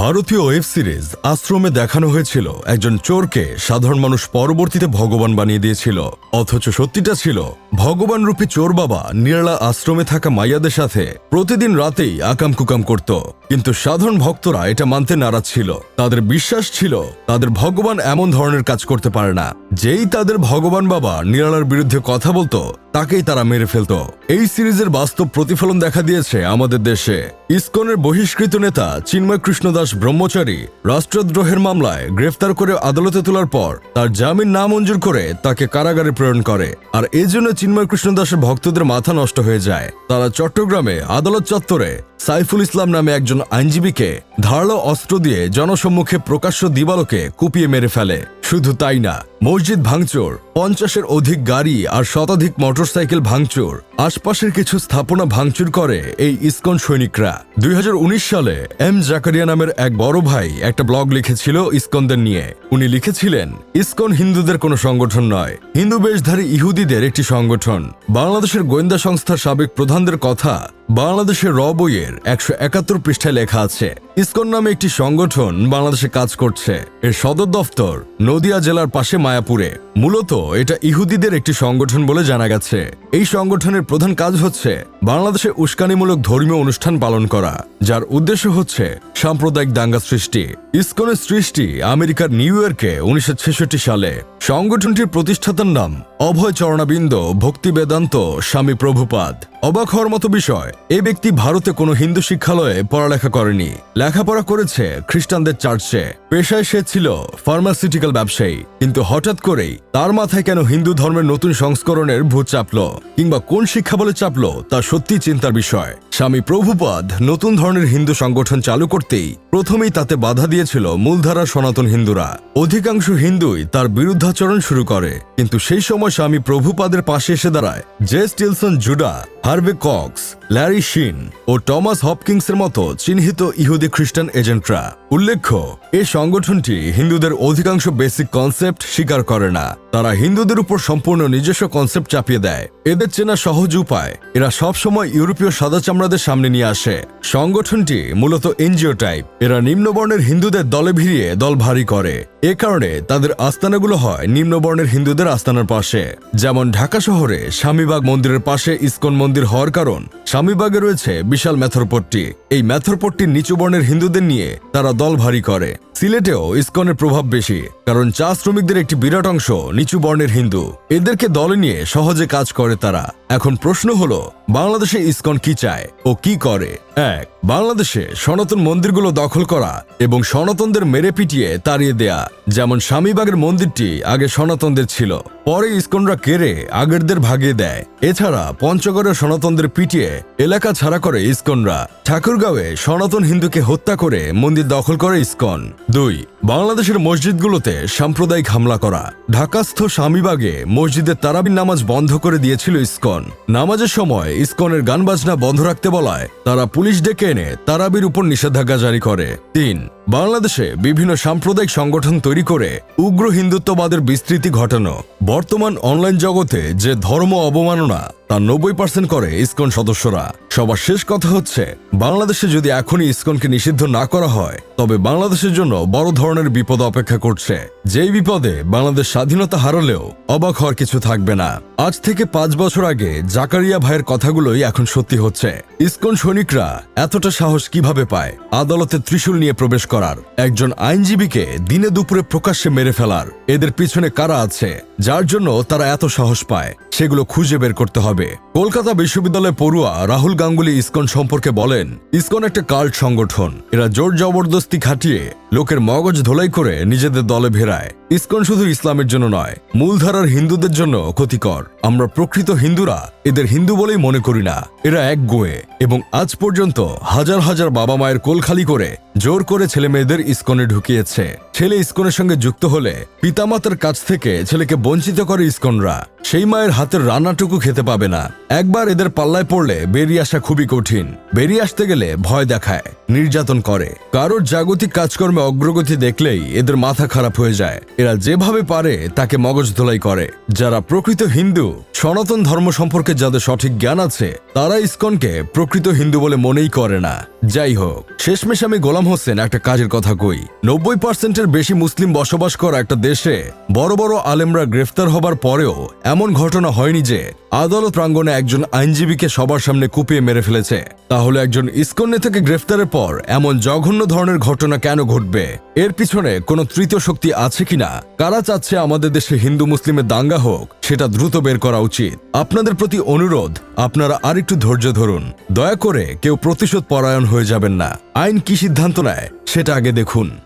ভারতীয় web series আশ্রমে দেখানো হয়েছিল। একজন চোরকে সাধারণ মানুষ পরবর্তীতে ভগবান বানিয়ে দিয়েছিল। অথচ সত্যিটা ছিল ভগবান রূপী চোর বাবা নিরালা আশ্রমে থাকা মাইয়াদের সাথে প্রতিদিন রাতেই আকাম কুকাম করত। কিন্তু সাধারণ ভক্তরা এটা মানতে নারাজ ছিল। তাদের বিশ্বাস ছিল তাদের ভগবান এমন ধরনের কাজ করতে পারে না। যেই তাদের ভগবান বাবা নিরালার বিরুদ্ধে কথা বলতো, তাকেই তারা মেরে ফেলত। এই সিরিজের বাস্তব প্রতিফলন দেখা দিয়েছে আমাদের দেশে। ইসকনের বহিষ্কৃত নেতা চিন্ময় কৃষ্ণ দাস ব্রহ্মচারী রাষ্ট্রদ্রোহের মামলায় গ্রেফতার করে আদালতে তোলার পর তার জামিন না মঞ্জুর করে তাকে কারাগারে প্রেরণ করে। আর এজন্য চিন্ময় কৃষ্ণ দাসের ভক্তদের মাথা নষ্ট হয়ে যায়। তারা চট্টগ্রামে আদালত চত্বরে সাইফুল ইসলাম নামে একজন আইনজীবীকে ধারালো অস্ত্র দিয়ে জনসম্মুখে প্রকাশ্য দিবালোকে কুপিয়ে মেরে ফেলে। শুধু তাই না, মসজিদ ভাঙচুর, পঞ্চাশের অধিক গাড়ি আর শতাধিক মোটরসাইকেল ভাঙচুর, আশপাশের কিছু স্থাপনা ভাঙচুর করে এই ইসকন সৈনিকরা। দুই হাজার উনিশ সালে এম জাকারিয়া নামের এক বড় ভাই একটা ব্লগ লিখেছিল ইসকনদের নিয়ে। উনি লিখেছিলেন, ইসকন হিন্দুদের কোনো সংগঠন নয়। হিন্দু বেশধারী ইহুদিদের একটি সংগঠন। বাংলাদেশের গোয়েন্দা সংস্থার সাবেক প্রধানদের কথা বাংলাদেশের র বইয়ের একশো একাত্তর পৃষ্ঠায় লেখা আছে। ইসকন নামে একটি সংগঠন বাংলাদেশে কাজ করছে। এর সদর দফতর নদিয়া জেলার পাশে মায়াপুরে। মূলত এটা ইহুদিদের একটি সংগঠন বলে জানা গেছে। এই সংগঠনের প্রধান কাজ হচ্ছে বাংলাদেশে উস্কানিমূলক ধর্মীয় অনুষ্ঠান পালন করা, যার উদ্দেশ্য হচ্ছে সাম্প্রদায়িক দাঙ্গা সৃষ্টি। ইসকনের সৃষ্টি আমেরিকার নিউ ইয়র্কে উনিশশো ছেষট্টি সালে। সংগঠনটির প্রতিষ্ঠাতার নাম অভয় চরণাবিন্দ, ভক্তি বেদান্ত, স্বামী প্রভুপাদ। অবাক হওয়ার মতো বিষয়, এ ব্যক্তি ভারতে কোনো হিন্দু শিক্ষালয়ে পড়ালেখা করেনি। লেখাপড়া করেছে খ্রিস্টানদের চার্চে। পেশায় সে ছিল ফার্মাসিউটিক্যাল ব্যবসায়ী। কিন্তু হঠাৎ করেই তার মাথায় কেন হিন্দু ধর্মের নতুন সংস্করণের ভূত চাপল কিংবা কোন শিক্ষা বলে চাপল তা সত্যি চিন্তার বিষয়। স্বামী প্রভুপাদ নতুন ধরনের হিন্দু সংগঠন চালু করতেই প্রথমেই তাতে বাধা দিয়েছিল মূলধারা সনাতন হিন্দুরা। অধিকাংশ হিন্দুই তার বিরুদ্ধাচরণ শুরু করে। কিন্তু সেই সময় স্বামী প্রভুপাদের পাশে এসে দাঁড়ায়। J Stilson Judah, Harvey Cox Larry Sheen ও টমাস হপকিংসের মতো চিহ্নিত ইহুদি খ্রিস্টান এজেন্টরা। উল্লেখ্য এ সংগঠনটি হিন্দুদের অধিকাংশ বেসিক কনসেপ্ট স্বীকার করে না। তারা হিন্দুদের উপর সম্পূর্ণ নিজস্ব কনসেপ্ট চাপিয়ে দেয়। এদের চেনা সহজ উপায়, এরা সবসময় ইউরোপীয় সাদা চামড়াদের সামনে নিয়ে আসে। সংগঠনটি মূলত এনজিও টাইপ এরা নিম্নবর্ণের হিন্দুদের দলে ভিড়িয়ে দল ভারী করে। এ কারণে তাদের আস্তানাগুলো হয় নিম্নবর্ণের হিন্দুদের আস্তানার পাশে। যেমন ঢাকা শহরে স্বামীবাগ মন্দিরের পাশে ইস্কন মন্দির হওয়ার কারণ, স্বামীবাগে রয়েছে বিশাল মেথরপট্টি এই মেথরপট্টির নিচু বর্ণের হিন্দুদের নিয়ে তারা দল ভারী করে। সিলেটেও ইস্কনের প্রভাব বেশি, কারণ চা শ্রমিকদের একটি বিরাট অংশ নিচু বর্ণের হিন্দু। এদেরকে দলে নিয়ে সহজে কাজ করে তারা। এখন প্রশ্ন হলো, বাংলাদেশে ইসকন কি চায় ও কি করে? এক, বাংলাদেশে সনাতন মন্দিরগুলো দখল করা এবং সনাতনদের মেরে পিটিয়ে তাড়িয়ে দেয়া, যেমন স্বামীবাগের মন্দিরটি আগে সনাতনদের ছিল, পরে ইসকনরা কেড়ে আগেরদের ভাগিয়ে দেয়। এছাড়া পঞ্চগড়ে সনাতনদের পিটিয়ে এলাকা ছাড়া করে ইসকনরা। ঠাকুরগাঁওয়ে সনাতন হিন্দুকে হত্যা করে মন্দির দখল করে ইসকন। দুই, বাংলাদেশের মসজিদগুলোতে সাম্প্রদায়িক হামলা করা। ঢাকাস্থ স্বামীবাগে মসজিদের তারাবির নামাজ বন্ধ করে দিয়েছিল ইসকন। নামাজের সময় ইসকনের গান বাজনা বন্ধ রাখতে বলায় তারা পুলিশ ডেকে এনে তারাবির উপর নিষেধাজ্ঞা জারি করে। তিন বাংলাদেশে বিভিন্ন সাম্প্রদায়িক সংগঠন তৈরি করে উগ্র হিন্দুত্ববাদের বিস্তৃতি ঘটানো। বর্তমান অনলাইন জগতে যে ধর্ম অবমাননা তার নব্বই পার্সেন্ট করে ইসকন সদস্যরা। সবার শেষ কথা হচ্ছে, বাংলাদেশে যদি এখনই ইসকনকে নিষিদ্ধ না করা হয়, তবে বাংলাদেশের জন্য বড় ধরনের বিপদ অপেক্ষা করছে। যেই বিপদে বাংলাদেশ স্বাধীনতা হারালেও অবাক হওয়ার কিছু থাকবে না। আজ থেকে পাঁচ বছর আগে জাকারিয়া ভাইয়ের কথাগুলোই এখন সত্যি হচ্ছে। ইসকন সৈনিকরা এতটা সাহস কীভাবে পায়? আদালতে ত্রিশূল নিয়ে প্রবেশ করার। একজন আইনজীবীকে দিনে দুপুরে প্রকাশ্যে মেরে ফেলার। এদের পিছনে কারা আছে? যার জন্য তারা এত সাহস পায়, সেগুলো খুঁজে বের করতে হবে। কলকাতা বিশ্ববিদ্যালয় পড়ুয়া রাহুল গাঙ্গুলি ইসকন সম্পর্কে বলেন, ইসকন একটা কাল্ট সংগঠন। এরা জোর জবরদস্তি খাটিয়ে লোকের মগজ ধোলাই করে নিজেদের দলে ভেরায় ইসকন শুধু ইসলামের জন্য নয়, মূলধারার হিন্দুদের জন্য ক্ষতিকর। আমরা প্রকৃত হিন্দুরা, এদের হিন্দু বলেই মনে করি না। এরা এক গোয়ে এবং আজ পর্যন্ত হাজার হাজার বাবা মায়ের কোল খালি করে জোর করে ছেলে মেয়েদের ইসকনে ঢুকিয়েছে। ছেলে ইসকনের সঙ্গে যুক্ত হলে পিতামাতার কাছ থেকে ছেলেকে বঞ্চিত করে ইস্কনরা। সেই মায়ের হাতের রান্নাটুকু খেতে পাবে না। একবার এদের পাল্লায় পড়লে বেরিয়ে আসা খুবই কঠিন। বেরিয়ে আসতে গেলে ভয় দেখায়, নির্যাতন করে। কারোর জাগতিক কাজকর্মে অগ্রগতি দেখলেই এদের মাথা খারাপ হয়ে যায়। এরা যেভাবে পারে তাকে মগজ ধোলাই করে। যারা প্রকৃত হিন্দু, সনাতন ধর্ম সম্পর্কে যাদের সঠিক জ্ঞান আছে, তারা ইস্কনকে প্রকৃত হিন্দু বলে মনেই করে না। যাই হোক শেষমেশ আমি গোলাম হোসেন একটা কাজের কথা কই। নব্বই পার্সেন্টের বেশি মুসলিম বসবাস করা একটা দেশে বড় বড় আলেমরা গ্রেফতার হবার পরেও এমন ঘটনা হয়নি যে আদালত প্রাঙ্গণে একজন আইনজীবীকে সবার সামনে কুপিয়ে মেরে ফেলেছে। তাহলে একজন ইসকন নেতাকে গ্রেফতারের পর এমন জঘন্য ধরনের ঘটনা কেন ঘটবে? এর পিছনে কোনো তৃতীয় শক্তি আছে কিনা? কারা চাচ্ছে আমাদের দেশে হিন্দু মুসলিমের দাঙ্গা হোক, সেটা দ্রুত বের করা উচিত। আপনাদের প্রতি অনুরোধ, আপনারা আরেকটু ধৈর্য ধরুন। দয়া করে কেউ প্রতিশোধ পরায়ণ হয়ে যাবেন না। আইন কি সিদ্ধান্ত নেয়, সেটা আগে দেখুন।